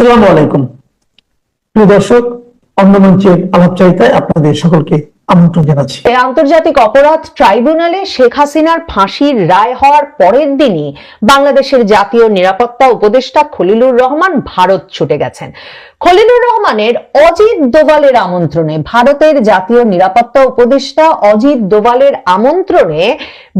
আসসালামু আলাইকুম। প্রিয় দর্শক অন্য মঞ্চের আলাপচারিতায় আপনাদের সকলকে আন্তর্জাতিক অপরাধ ট্রাইব্যুনালে শেখ হাসিনার ফাঁসির রায় হওয়ার পরের দিনই বাংলাদেশের জাতীয় নিরাপত্তা উপদেষ্টা খলিলুর রহমান ভারত ছুটে গেছেন। খলিলুর রহমানের অজিত দোভালের আমন্ত্রণে ভারতের জাতীয় নিরাপত্তা উপদেষ্টা অজিত দোভালের আমন্ত্রণে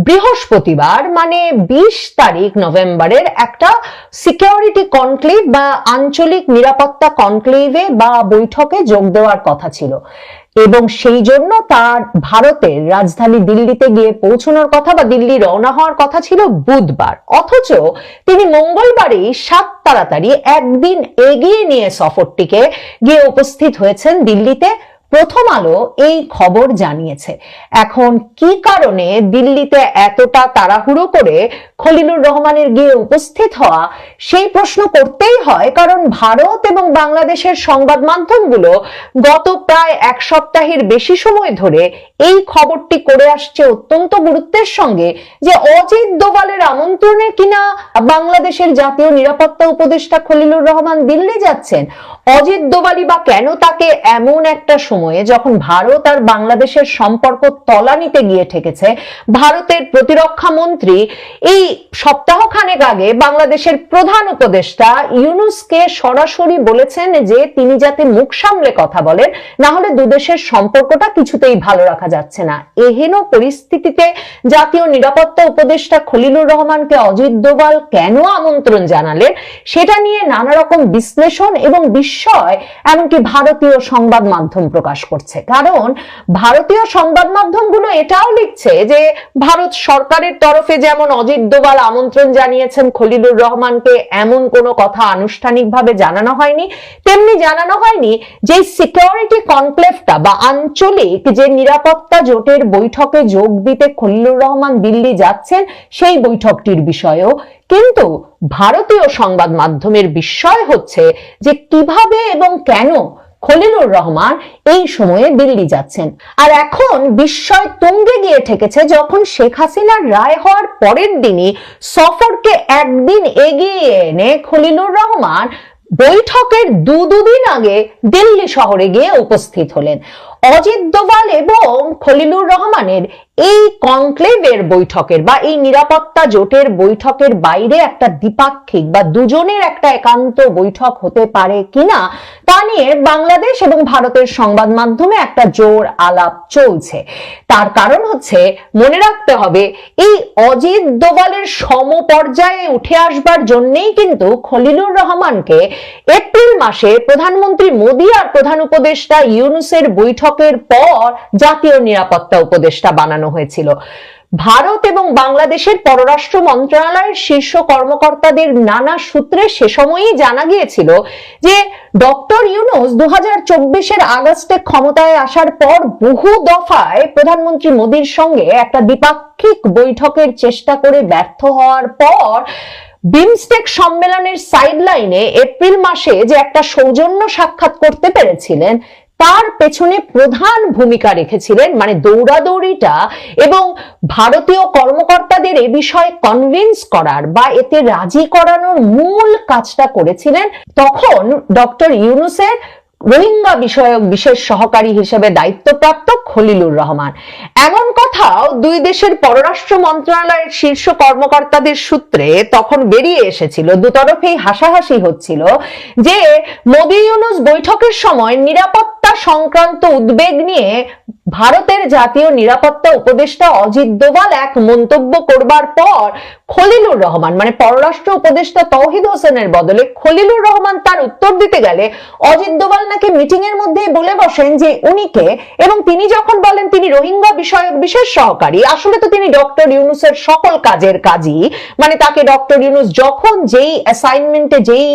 বৃহস্পতিবার মানে বিশ তারিখ নভেম্বরের একটা সিকিউরিটি কনক্লেভ বা আঞ্চলিক নিরাপত্তা কনক্লেভে বা বৈঠকে যোগ দেওয়ার কথা ছিল। এবং সেই জন্য তার ভারতের রাজধানী দিল্লিতে গিয়ে পৌঁছানোর কথা বা দিল্লি রওনা হওয়ার কথা ছিল বুধবার। অথচ তিনি মঙ্গলবারই সাত তাড়াতাড়ি একদিন এগিয়ে নিয়ে সফরটিকে গিয়ে উপস্থিত হয়েছেন দিল্লিতে। প্রথম আলো এই খবর জানিয়েছে। এখন কি কারণে দিল্লিতে এতটা তাড়াহুড়ো করে খলিলুর রহমানের গিয়ে উপস্থিত হওয়া? সেই প্রশ্ন করতেই হয়, কারণ ভারত এবং বাংলাদেশের সংবাদ মাধ্যমগুলো গত প্রায় এক সপ্তাহের বেশি সময় ধরে এই খবরটি করে আসছে অত্যন্ত গুরুত্বের সঙ্গে যে অজিত দোভালের আমন্ত্রণে কিনা বাংলাদেশের জাতীয় নিরাপত্তা উপদেষ্টা খলিলুর রহমান দিল্লি যাচ্ছেন, অজিত দোভালি বা কেন তাকে এমন একটা যখন ভারত আর বাংলাদেশের সম্পর্ক তলানিতে গিয়ে ঠেকেছে, ভারতের প্রতিরক্ষা মন্ত্রী এই সপ্তাহ খানেক আগে বাংলাদেশের প্রধান উপদেষ্টা ইউনুসকে সরাসরি বলেছেন যে তিনি যাতে মুখ সামলে কথা বলেন না হলে দুদেশের সম্পর্কটা কিছুতেই ভালো রাখা যাচ্ছে না। এহেন পরিস্থিতিতে জাতীয় নিরাপত্তা উপদেষ্টা খলিলুর রহমানকে অজিত দোভাল কেন আমন্ত্রণ জানালেন, সেটা নিয়ে নানা রকম বিশ্লেষণ এবং বিস্ময়, এমনকি ভারতীয় সংবাদ মাধ্যম প্রকাশ করছে। কারণ ভারতীয় সংবাদ মাধ্যমগুলো এটাও লিখছে যে, ভারত সরকারের তরফে যেমন অজিত দোভাল আমন্ত্রণ জানিয়েছেন খলিলুর রহমানকে, এমন কোনো কথা আনুষ্ঠানিকভাবে জানানো হয়নি। তেমনি জানানো হয়নি যে সিকিউরিটি কনক্লেভটা বা আঞ্চলিক যে নিরাপত্তা জোটের বৈঠকে যোগ দিতে খলিলুর রহমান দিল্লি যাচ্ছেন, সেই বৈঠকটির বিষয়েও। কিন্তু ভারতীয় সংবাদ মাধ্যমের বিস্ময় হচ্ছে যে, কীভাবে এবং কেন খলিলুর রহমান এই সময়ে দিল্লি যাচ্ছেন। আর এখন বিস্ময় তুঙ্গে গিয়ে ঠেকেছে যখন শেখ হাসিনার রায় হওয়ার পরের দিনই সফরকে একদিন এগিয়ে এনে খলিলুর রহমান বৈঠকের দু দুদিন আগে দিল্লি শহরে গিয়ে উপস্থিত হলেন। অজিত দোভাল এবং খলিলুর রহমানের এই কনক্লেভের বৈঠকের বা এই নিরাপত্তা জোটের বৈঠকের বাইরে একটা দ্বিপাক্ষিক বা দুজনের একটা একান্ত বৈঠক হতে পারে কিনা তা নিয়ে বাংলাদেশ এবং ভারতের সংবাদ মাধ্যমে একটা জোর আলাপ চলছে। তার কারণ হচ্ছে, মনে রাখতে হবে, এই অজিত দোভালের সমপর্যায়ে উঠে আসবার জন্যই কিন্তু খলিলুর রহমানকে এপ্রিল মাসে প্রধানমন্ত্রী মোদী আর প্রধান উপদেষ্টা ইউনুসের বৈঠকের পর জাতীয় নিরাপত্তা উপদেষ্টা বানানো হয়েছিল। ভারত এবং বাংলাদেশের পররাষ্ট্র মন্ত্রণালয়ের শীর্ষ কর্মকর্তাদের নানা সূত্রে সে সময়ই জানা গিয়েছিল যে ডক্টর ইউনুস দু হাজার আগস্টে ক্ষমতায় আসার পর বহু দফায় প্রধানমন্ত্রী মোদীর সঙ্গে একটা দ্বিপাক্ষিক বৈঠকের চেষ্টা করে ব্যর্থ হওয়ার পর বিমস্টেক সম্মেলনের সাইডলাইনে এপ্রিল মাসে যে একটা সৌজন্য সাক্ষাৎ করতে পেরেছিলেন তার পেছনে প্রধান ভূমিকা রেখেছিলেন মানে দৌড়াদৌড়িটা এবং ভারতীয় কর্মকর্তাদের এ বিষয়ে কনভিন্স করার বা এতে রাজি করানোর মূল কাজটা করেছিলেন তখন ডক্টর ইউনুসের রোহিঙ্গা বিষয়ক বিশেষ সহকারী হিসেবে দায়িত্বপ্রাপ্ত খলিলুর রহমান। এমন কথাও দুই দেশের পররাষ্ট্র মন্ত্রণালয়ের শীর্ষ কর্মকর্তাদের সূত্রে তখন বেরিয়ে এসেছিল। দুতরফেই হাসাহাসি হচ্ছিল যে মোদি ইউনুস বৈঠকের সময় নিরাপত্তা সংক্রান্ত উদ্বেগ নিয়ে ভারতের জাতীয় নিরাপত্তা উপদেষ্টা অজিত দোভাল এক মন্তব্য করবার পর খলিলুর রহমান মানে পররাষ্ট্র উপদেষ্টা তৌহিদ হোসেনের বদলে খলিলুর রহমান তার উত্তর দিতে গেলে অজিত দোভাল নাকি মিটিং এর মধ্যে বলে বসেন যে উনিকে, এবং তিনি যখন বলেন তিনি রোহিঙ্গা বিষয়ক বিশেষ সহকারী, আসলে তো তিনি ডক্টর ইউনুসের সকল কাজের কাজই। মানে তাকে ডক্টর ইউনুস যখন যেই অ্যাসাইনমেন্টে যেই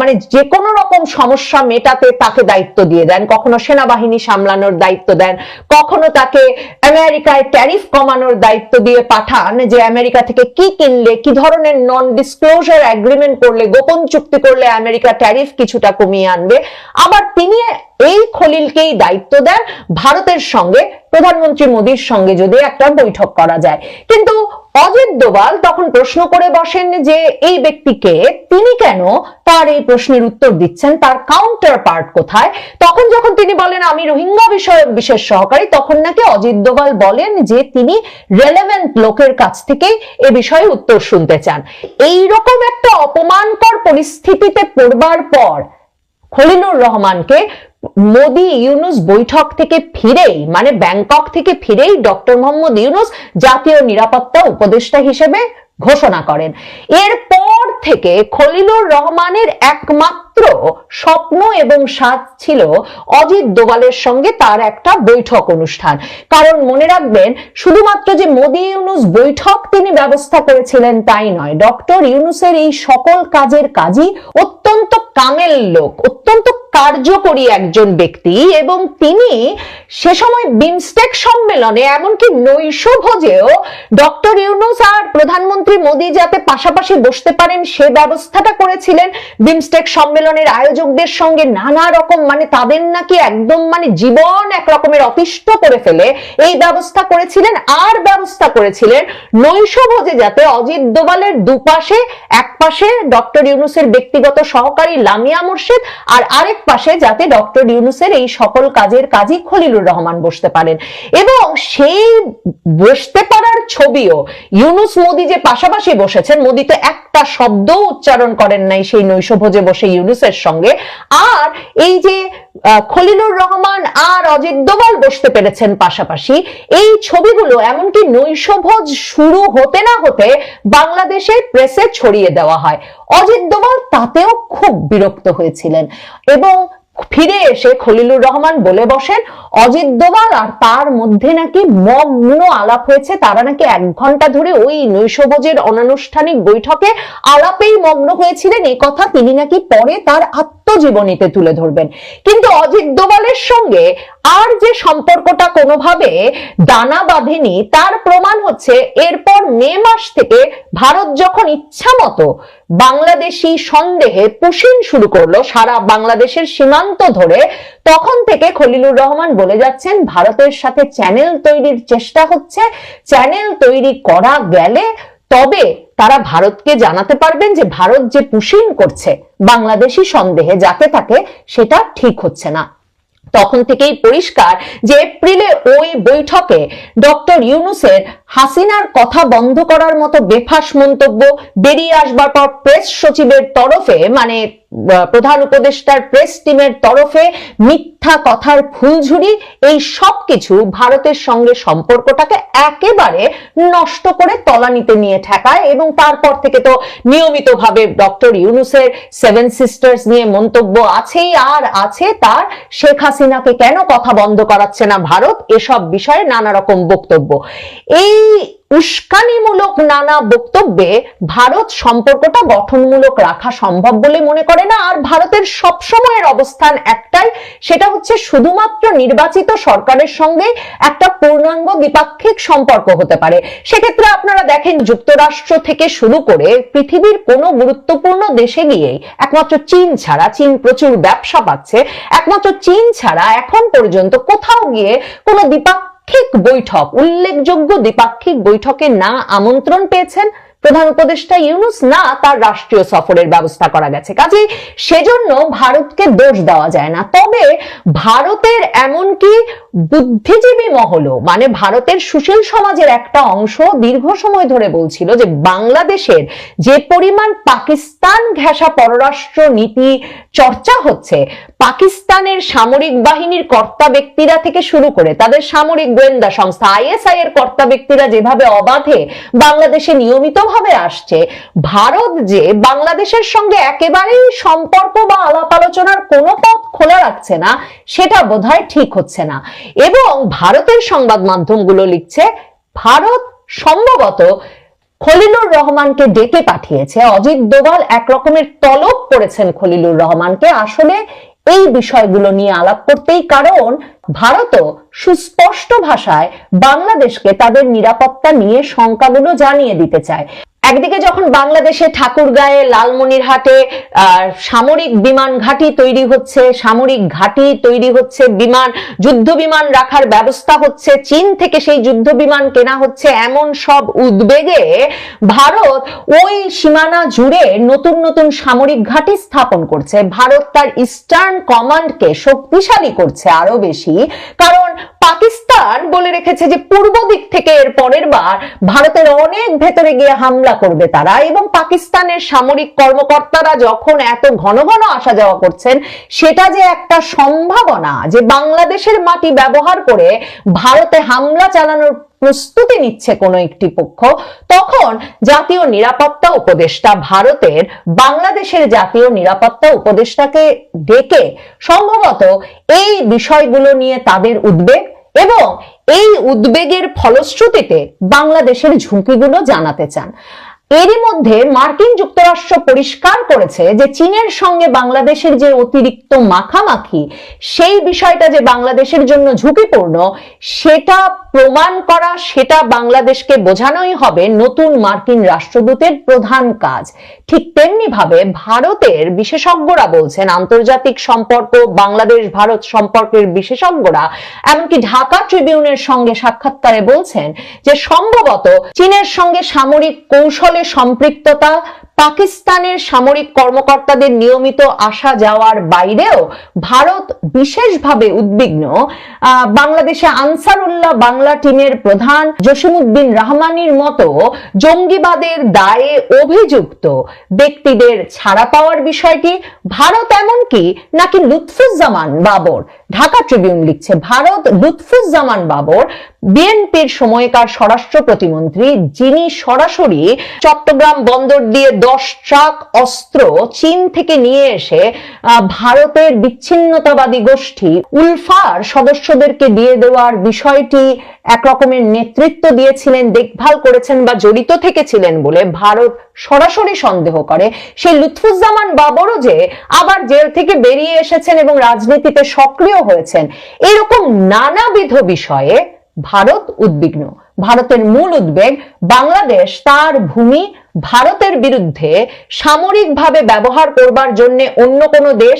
মানে যে কোনো রকম সমস্যা মেটাতে তাকে দায়িত্ব দিয়ে দেন, কখনো সেনাবাহিনী সামলানোর দায়িত্ব দেন, কখনো তাকে আমেরিকায় ট্যারিফ কমানোর দায়িত্ব দিয়ে পাঠান যে আমেরিকা থেকে কি কিনলে, কি ধরনের নন ডিসক্লোজার এগ্রিমেন্ট করলে, গোপন চুক্তি করলে আমেরিকা ট্যারিফ কিছুটা কমিয়ে আনবে। আবার তিনি এই খলিলকেই দায়িত্ব দেন ভারতের সঙ্গে, প্রধানমন্ত্রী মোদীর সঙ্গে যদি একটা বৈঠক করা যায়। কিন্তু অজিত দোভাল তখন প্রশ্ন করে বসেন যে এই ব্যক্তিকে তিনি কেন তার এই প্রশ্নের উত্তর দিচ্ছেন, তার কাউন্টার পার্ট কোথায়? তখন যখন তিনি বলেন, আমি রোহিঙ্গা বিষয়ক বিশেষ সহকারী, তখন নাকি অজিত দোভাল বলেন যে তিনি রেলেভেন্ট লোকের কাছ থেকে এ বিষয়ে উত্তর শুনতে চান। এইরকম একটা অপমানকর পরিস্থিতিতে পড়বার পর খলিলুর রহমানকে মোদি ইউনুস বৈঠক থেকে ফিরেই মানে ব্যাংকক থেকে ফিরেই ডক্টর মোহাম্মদ ইউনুস জাতীয় নিরাপত্তা উপদেষ্টা হিসেবে ঘোষণা করেন। এরপর থেকে খলিলুর রহমানের একমাত্র স্বপ্ন এবং স্বাদ ছিল অজিত দোভালের সঙ্গে তার একটা বৈঠক অনুষ্ঠান। কারণ মনে রাখবেন, শুধুমাত্র যে মোদি ইউনুস বৈঠক তিনি ব্যবস্থা করেছিলেন তাই নয়, ডক্টর ইউনুসের এই সকল কাজের কাজই অত্যন্ত কামেল লোক, অত্যন্ত কার্যকরী একজন ব্যক্তি এবং তিনি সে সময় বিমস্টেক সম্মেলনে, এমনকি নৈশ ভোজেও ডক্টর ইউনুস আর প্রধানমন্ত্রী মোদী যাতে পাশাপাশি বসতে পারেন, সে ব্যবস্থাটা করেছিলেন বিমস্টেক সম্মেলনের আয়োজকদের সঙ্গে নানা রকম মানে তাদের নাকি একদম মানে জীবন এক রকমের অতিষ্ঠ করে ফেলে, এই ব্যবস্থা করেছিলেন, আর ব্যবস্থা করেছিলেন নৈশ ভোজে যাতে অজিত দোভালের দুপাশে এক পাশে ডক্টর ইউনুসের ব্যক্তিগত সহকারী লামিয়া মুর্শিদ, আর আরেক পাশে যাতে ডক্টর ইউনুসের এই সকল কাজের কাজই খলিলুর রহমান বসতে পারেন। এবং সেই বসতে পারার ছবিও ইউনুস মোদি যে পাশাপাশি বসেছেন, মোদি তো একটা শব্দ উচ্চারণ করেন নাই সেই নৈশভোজে বসে ইউনুসের সঙ্গে। আর এই যে খলিলুর রহমান আর অজিত দোভাল বসতে পেরেছেন পাশাপাশি, এই ছবিগুলো এমনকি নৈশভোজ শুরু হতে না হতে বাংলাদেশে প্রেসে ছড়িয়ে দেওয়া হয়। অজিত দোভাল তাতেও খুব বিরক্ত হয়েছিলেন। এবং ফিরে এসে খলিলুর রহমান বলে বসেন, অজিত দোভাল আর তার মধ্যে নাকি মগ্ন আলাপ হয়েছে। তারা নাকি এক ঘণ্টা ধরে ওই নৈশভোজের অনানুষ্ঠানিক বৈঠকে আলাপেই মগ্ন হয়েছিলেন। এই কথা তিনি নাকি পরে তার আত্মজীবনীতে তুলে ধরবেন। কিন্তু অজিত দোভালের সঙ্গে আর যে সম্পর্কটা কোনোভাবে দানা বাঁধেনি, তার প্রমাণ হচ্ছে এরপর মে মাস থেকে ভারত যখন ইচ্ছা মতো বাংলাদেশি সন্দেহে পুশিন শুরু করল সারা বাংলাদেশের সীমান্ত ধরে, তখন থেকে খলিলুর রহমান বলে যাচ্ছেন, ভারতের সাথে চ্যানেল তৈরির চেষ্টা হচ্ছে। চ্যানেল তৈরি করা গেলে তবে তারা ভারতকে জানাতে পারবেন যে ভারত যে পুশিন করছে বাংলাদেশি সন্দেহে যাতে থাকে, সেটা ঠিক হচ্ছে না। তখন থেকেই পরিষ্কার যে এপ্রিলে ওই বৈঠকে ডক্টর ইউনুসের হাসিনার কথা বন্ধ করার মতো বেফাস মন্তব্য বেরিয়ে আসবার পর প্রেস সচিবের তরফে মানে প্রধান উপদেষ্টার প্রেস টিমের তরফে মিথ্যা কথার ফুলঝুরি, এই সব কিছু ভারতের সঙ্গে সম্পর্কটাকে একেবারে নষ্ট করে তলানিতে নিয়ে ঠেকায় এবং তারপর থেকে তো নিয়মিতভাবে ডক্টর ইউনুসের সেভেন সিস্টার্স নিয়ে মন্তব্য আছেই আর আছে তার। শেখ হাসিনাকে কেন কথা বন্ধ করাচ্ছে না ভারত? এসব বিষয়ে নানা রকম বক্তব্য। এই উস্কানিমূলক নানা বক্তব্যে ভারত সম্পর্কটা গঠনমূলক রাখা সম্ভব বলে মনে করে না। আর ভারতের সবসময়ের অবস্থান একটাই, সেটা হচ্ছে শুধুমাত্র নির্বাচিত সরকারের সঙ্গে একটা পূর্ণাঙ্গ দ্বিপাক্ষিক সম্পর্ক হতে পারে। সেক্ষেত্রে আপনারা দেখেন, যুক্তরাষ্ট্র থেকে শুরু করে পৃথিবীর কোনো গুরুত্বপূর্ণ দেশে গিয়েই একমাত্র চীন ছাড়া, চীন প্রচুর ব্যবসা পাচ্ছে, একমাত্র চীন ছাড়া এখন পর্যন্ত কোথাও গিয়ে কোনো দ্বিপাক্ষিক বৈঠক। উল্লেখযোগ্য দ্বিপাক্ষিক বৈঠকে না আমন্ত্রণ পেয়েছেন প্রধান উপদেষ্টা ইউনুস না তার রাষ্ট্রীয় সফরের ব্যবস্থা করা গেছে। কাজেই সেজন্য ভারতকে দোষ দেওয়া যায় না। তবে ভারতের এমনকি বুদ্ধিজীবী মহলও মানে ভারতের সুশীল সমাজের একটা অংশ দীর্ঘ সময় ধরে বলছিল যে বাংলাদেশের যে পরিমাণ পাকিস্তান ঘেঁষা পররাষ্ট্র নীতি চর্চা হচ্ছে, পাকিস্তানের সামরিক বাহিনীর কর্তা ব্যক্তিরা থেকে শুরু করে তাদের সামরিক গোয়েন্দা সংস্থা, আইএসআই এর কর্তা ব্যক্তিরা যেভাবে অবাধে বাংলাদেশে নিয়মিতভাবে আসছে? ভারত যে বাংলাদেশের সঙ্গে একেবারেই সম্পর্ক বা আলাপ আলোচনার কোনো পথ খোলা রাখছে না, সেটা বোধহয় ঠিক হচ্ছে না। এবং ভারতের সংবাদ মাধ্যমগুলো লিখছে, ভারত সম্ভবত খলিলুর রহমানকে ডেকে পাঠিয়েছে। অজিত দোভাল এক রকমের তলব করেছেন খলিলুর রহমানকে। আসলে এই বিষয়গুলো নিয়ে আলাপ করতেই কারণ ভারতও সুস্পষ্ট ভাষায় বাংলাদেশকে তাদের নিরাপত্তা নিয়ে শঙ্কাগুলো জানিয়ে দিতে চায়। একদিকে যখন বাংলাদেশে ঠাকুরগাঁয়ে, লালমনিরহাটে সামরিক বিমান ঘাঁটি তৈরি হচ্ছে, সামরিক ঘাঁটি তৈরি হচ্ছে, বিমান, যুদ্ধ বিমান রাখার ব্যবস্থা হচ্ছে, চীন থেকে সেই যুদ্ধ বিমান কেনা হচ্ছে, এমন সব উদ্বেগে ভারত ওই সীমানা জুড়ে নতুন নতুন সামরিক ঘাঁটি স্থাপন করছে। ভারত তার ইস্টার্ন কমান্ডকে শক্তিশালী করছে আরও বেশি, কারণ পাকিস্তান বলে রেখেছে যে পূর্ব দিক থেকে এর পরের বার ভারতের অনেক ভেতরে গিয়ে হামলা করবে তারা এবং পাকিস্তানের সামরিক কর্মকর্তারা যখন এত ঘন ঘন আসা যাওয়া করছেন, সেটা যে একটা সম্ভাবনা যে বাংলাদেশের মাটি ব্যবহার করে ভারতে হামলা চালানোর প্রস্তুতি নিচ্ছে কোনো একটি পক্ষ, তখন জাতীয় নিরাপত্তা উপদেষ্টা ভারতের বাংলাদেশের জাতীয় নিরাপত্তা উপদেষ্টাকে ডেকে সম্ভবত এই বিষয়গুলো নিয়ে তাদের উদ্বেগ এবং এই উদ্বেগের ফলশ্রুতিতে বাংলাদেশের ঝুঁকিগুলো জানাতে চান। এরই মধ্যে মার্কিন যুক্তরাষ্ট্র পরিষ্কার করেছে যে চীনের সঙ্গে বাংলাদেশের যে অতিরিক্ত মাখামাখি, সেই বিষয়টা যে বাংলাদেশের জন্য ঝুঁকিপূর্ণ, সেটা প্রমাণ করা, সেটা বাংলাদেশকে বোঝানোই হবে নতুন মার্কিন রাষ্ট্রদূতের প্রধান কাজ। ঠিক তেমনি ভাবে ভারতের বিশেষজ্ঞরা বলছেন, আন্তর্জাতিক সম্পর্ক, বাংলাদেশ ভারত সম্পর্কের বিশেষজ্ঞরা, এমনকি ঢাকা ট্রিবিউনের সঙ্গে সাক্ষাৎকারে বলছেন যে সম্ভবত চীনের সঙ্গে সামরিক কৌশলে সম্পৃক্ততা পাকিস্তানের সামরিক কর্মকর্তাদের নিয়মিত আসা যাওয়ার বাইরেও ভারত বিশেষভাবে উদ্বিগ্ন। বাংলাদেশে আনসারুল্লাহ বাংলা টিমের প্রধান জসিমুদ্দিন রহমানির মতো জঙ্গিবাদের দায়ে অভিযুক্ত ব্যক্তিদের ছাড়া পাওয়ার বিষয়টি ভারত এমনকি নাকি লুৎফুজ্জামান বাবর ঢাকা ট্রিবিউন লিখছে, ভারত লুৎফুজ্জামান বাবর, বিএনপির সময়কার স্বরাষ্ট্র প্রতিমন্ত্রী, যিনি সরাসরি চট্টগ্রাম বন্দর দিয়ে দশ ট্রাক অস্ত্র চীন থেকে নিয়ে এসে ভারতের বিচ্ছিন্নতাবাদী গোষ্ঠী উলফার সদস্যদেরকে দিয়ে দেওয়ার বিষয়টি একরকমের নেতৃত্ব দিয়েছিলেন, দেখভাল করেছেন বা জড়িত থেকেছিলেন বলে ভারত সরাসরি সন্দেহ করে। সেই লুৎফুজ্জামান বাবরও যে আবার জেল থেকে বেরিয়ে এসেছেন এবং রাজনীতিতে সক্রিয় হয়েছেন। এরকম নানাবিধ বিষয়ে ভারত উদ্বিগ্ন। ভারতের মূল উদ্বেগ, বাংলাদেশ তার ভূমি ভারতের বিরুদ্ধে সামরিকভাবে ব্যবহার করবার জন্য অন্য কোনো দেশ,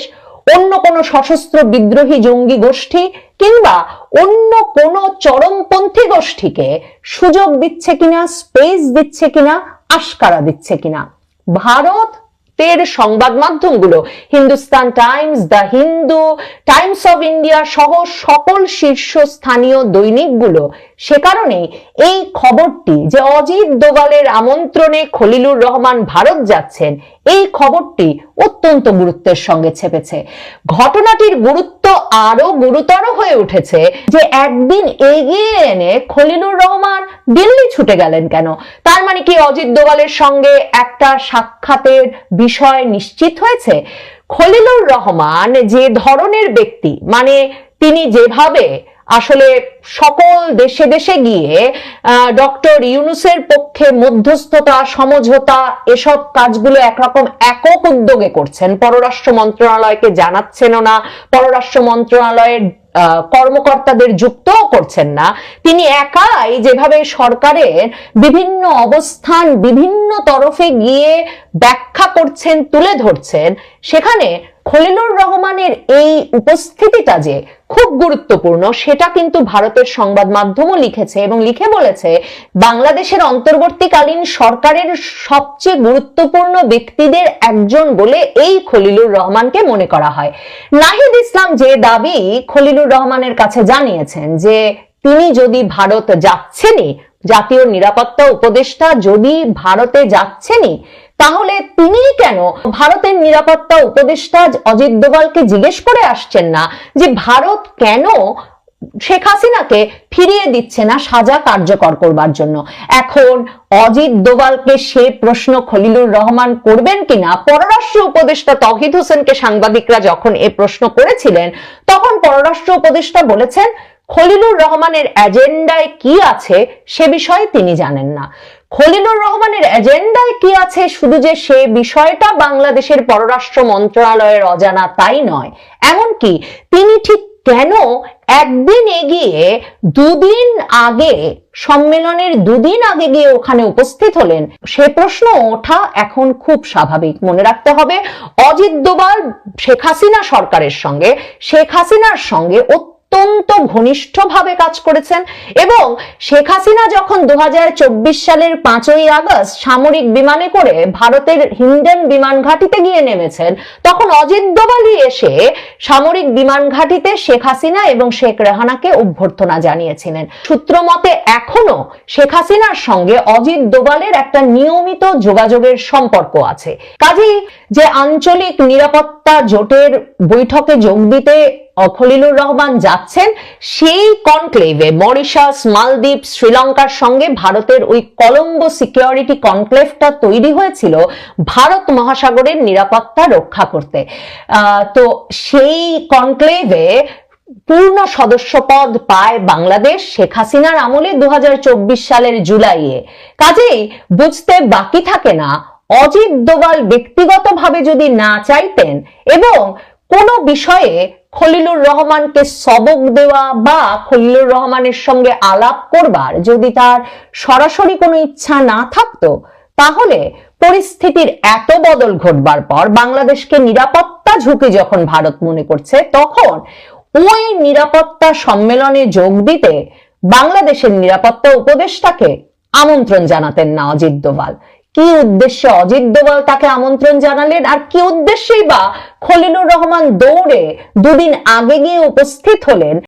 অন্য কোনো সশস্ত্র বিদ্রোহী জঙ্গি গোষ্ঠী কিংবা অন্য কোনো চরমপন্থী গোষ্ঠীকে সুযোগ দিচ্ছে কিনা স্পেস দিচ্ছে কিনা, আশকারা দিচ্ছে কিনা। ভারত তের সংবাদ মাধ্যমগুলো Hindustan Times the Hindu Times of India সহ সকল শীর্ষস্থানীয় দৈনিকগুলো সে কারণেই এই খবরটি যে অজিত দোভালের আমন্ত্রণে খলিলুর রহমান ভারত যাচ্ছেন, এই খবরটি অত্যন্ত গুরুত্বের সঙ্গে ছেপেছে। ঘটনাটির গুরুত্ব আরও গুরুতর হয়ে উঠেছে যে একদিন এগিয়ে এনে খলিলুর রহমান দিল্লি ছুটে গেলেন কেন? তার মানে কি অজিত দোভালের সঙ্গে একটা সাক্ষাতের বিষয় নিশ্চিত হয়েছে? খলিলুর রহমান যে ধরনের ব্যক্তি মানে তিনি যেভাবে আসলে সকল দেশে দেশে গিয়ে ডক্টর ইউনুসের পক্ষে মধ্যস্থতা, সমঝোতা, এসব কাজগুলো একরকম একক উদ্যোগে করছেন। পররাষ্ট্র মন্ত্রণালয়কে জানাচ্ছেনও না, পররাষ্ট্র মন্ত্রণালয়ের কর্মকর্তাদের যুক্তও করছেন না। তিনি একাই যেভাবে সরকারের বিভিন্ন অবস্থান, বিভিন্ন তরফে গিয়ে ব্যাখ্যা করছেন, তুলে ধরছেন, সেখানে খলিলুর রহমানের এই উপস্থিতিটা যে খুব গুরুত্বপূর্ণ, সেটা কিন্তু ভারতের সংবাদ মাধ্যমও লিখেছে এবং লিখে বলেছে, বাংলাদেশের অন্তর্বর্তীকালীন সরকারের সবচেয়ে গুরুত্বপূর্ণ ব্যক্তিদের একজন বলে এই খলিলুর রহমানকে মনে করা হয়। নাহিদ ইসলাম যে দাবি খলিলুর রহমানের কাছে জানিয়েছেন যে তিনি যদি ভারত যাচ্ছেনই, জাতীয় নিরাপত্তা উপদেষ্টা যদি ভারতে যাচ্ছেনই তাহলে তিনি কেন ভারতের নিরাপত্তা উপদেষ্টা অজিত দোভালকে জিজ্ঞেস করে আসছেন না যে ভারত কেন শেখ হাসিনাকে ফিরিয়ে দিচ্ছে না সাজা কার্যকর করবার জন্য? এখন অজিত দোভালকে সে প্রশ্ন খলিলুর রহমান করবেন কিনা? পররাষ্ট্র উপদেষ্টা তহিদ হোসেনকে সাংবাদিকরা যখন এ প্রশ্ন করেছিলেন, তখন পররাষ্ট্র উপদেষ্টা বলেছেন, খলিলুর রহমানের এজেন্ডায় কি আছে সে বিষয়ে তিনি জানেন না। খলিলুর রহমানের এজেন্ডায় কি আছে? শুধু যে সে বিষয়টা বাংলাদেশের পররাষ্ট্র মন্ত্রণালয়ের অজানা তাই নয়। এমনকি তিনি ঠিক কেন একদিন এগিয়ে দুদিন আগে, সম্মেলনের দুদিন আগে গিয়ে ওখানে উপস্থিত হলেন? সে প্রশ্ন ওঠা এখন খুব স্বাভাবিক। মনে রাখতে হবে, অজিত দোভাল শেখ হাসিনা সরকারের সঙ্গে। শেখ হাসিনার সঙ্গে অত্যন্ত ঘনিষ্ঠভাবে কাজ করেছেন এবং শেখ হাসিনা যখন দু সালের পাঁচই আগস্ট সামরিক বিমানে করে ভারতের হিন্ডন বিমান ঘাঁটিতে গিয়ে নেমেছেন, তখন অজিত দোভালই এসে সামরিক বিমান ঘাঁটিতে শেখ হাসিনা এবং শেখ রেহানাকে অভ্যর্থনা জানিয়েছিলেন। সূত্র মতে এখনও শেখ হাসিনার সঙ্গে অজিত দোভালের একটা নিয়মিত যোগাযোগের সম্পর্ক আছে। কাজেই যে আঞ্চলিক নিরাপত্তা জোটের বৈঠকে যোগ দিতে খলিলুর রহমান যাচ্ছেন, সেই কনক্লেভে মরিশাস, মালদ্বীপ, শ্রীলঙ্কার সঙ্গে ভারতের ওই কলম্বো সিকিউরিটি কনক্লেভটা তৈরি হয়েছিল ভারত মহাসাগরের নিরাপত্তা রক্ষা করতে। তো সেই কনক্লেভে পূর্ণ সদস্যপদ পায় বাংলাদেশ, শেখ হাসিনার আমলে দু হাজার চব্বিশ সালের জুলাইয়ে। কাজেই বুঝতে বাকি থাকে না অজিত দোভাল ব্যক্তিগতভাবে যদি না চাইতেন এবং কোনো বিষয়ে খলিলুর রহমানকে সবক দেওয়া বা খলিলুর রহমানের সঙ্গে আলাপ করবার যদি তার সরাসরি কোনো ইচ্ছা না থাকতো, তাহলে পরিস্থিতির এত বদল ঘটবার পর বাংলাদেশকে নিরাপত্তা ঝুঁকি যখন ভারত মনে করছে, তখন ওই নিরাপত্তা সম্মেলনে যোগ দিতে বাংলাদেশের নিরাপত্তা উপদেষ্টাকে আমন্ত্রণ জানাতেন না অজিত দোভাল। কি উদ্দেশ্যে অজিত দোভাল তাকে আমন্ত্রণ জানালেন? আর কি উদ্দেশ্যেই বা খলিলুর রহমান দৌড়ে দুদিন আগে গিয়ে উপস্থিত হলেন?